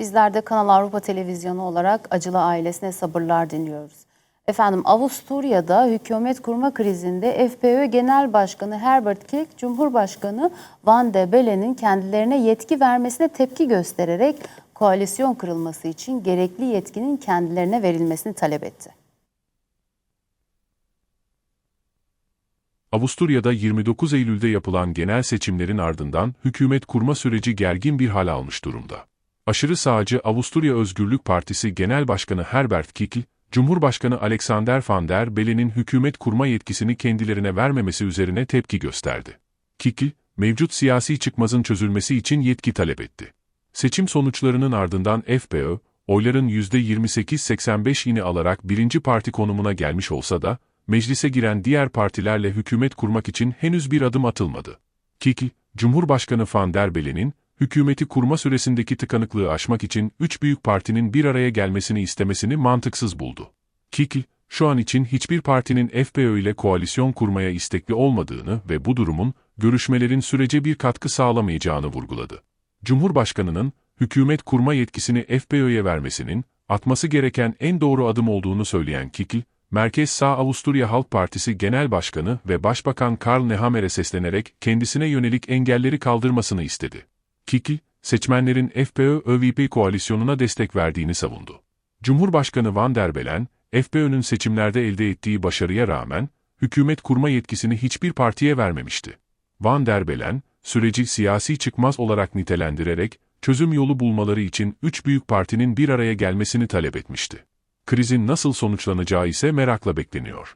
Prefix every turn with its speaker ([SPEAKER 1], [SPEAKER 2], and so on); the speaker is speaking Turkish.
[SPEAKER 1] Bizler de Kanal Avrupa Televizyonu olarak acılı ailesine sabırlar diliyoruz. Efendim Avusturya'da hükümet kurma krizinde FPÖ Genel Başkanı Herbert Kick, Cumhurbaşkanı Van der Bellen'in kendilerine yetki vermesine tepki göstererek koalisyon kırılması için gerekli yetkinin kendilerine verilmesini talep etti.
[SPEAKER 2] Avusturya'da 29 Eylül'de yapılan genel seçimlerin ardından hükümet kurma süreci gergin bir hal almış durumda. Aşırı sağcı Avusturya Özgürlük Partisi Genel Başkanı Herbert Kickl, Cumhurbaşkanı Alexander Van der Bellen'in hükümet kurma yetkisini kendilerine vermemesi üzerine tepki gösterdi. Kickl, mevcut siyasi çıkmazın çözülmesi için yetki talep etti. Seçim sonuçlarının ardından FPÖ, oyların %28-85'ini alarak birinci parti konumuna gelmiş olsa da, meclise giren diğer partilerle hükümet kurmak için henüz bir adım atılmadı. Kickl, Cumhurbaşkanı Van der Bellen'in, hükümeti kurma süresindeki tıkanıklığı aşmak için üç büyük partinin bir araya gelmesini istemesini mantıksız buldu. Kickl, şu an için hiçbir partinin FPÖ ile koalisyon kurmaya istekli olmadığını ve bu durumun, görüşmelerin sürece bir katkı sağlamayacağını vurguladı. Cumhurbaşkanının, hükümet kurma yetkisini FPÖ'ye vermesinin, atması gereken en doğru adım olduğunu söyleyen Kickl, Merkez Sağ Avusturya Halk Partisi Genel Başkanı ve Başbakan Karl Nehammer'e seslenerek kendisine yönelik engelleri kaldırmasını istedi. Kickl, seçmenlerin FPÖ-ÖVP koalisyonuna destek verdiğini savundu. Cumhurbaşkanı Van der Bellen, FPÖ'nün seçimlerde elde ettiği başarıya rağmen, hükümet kurma yetkisini hiçbir partiye vermemişti. Van der Bellen, süreci siyasi çıkmaz olarak nitelendirerek, çözüm yolu bulmaları için üç büyük partinin bir araya gelmesini talep etmişti. Krizin nasıl sonuçlanacağı ise merakla bekleniyor.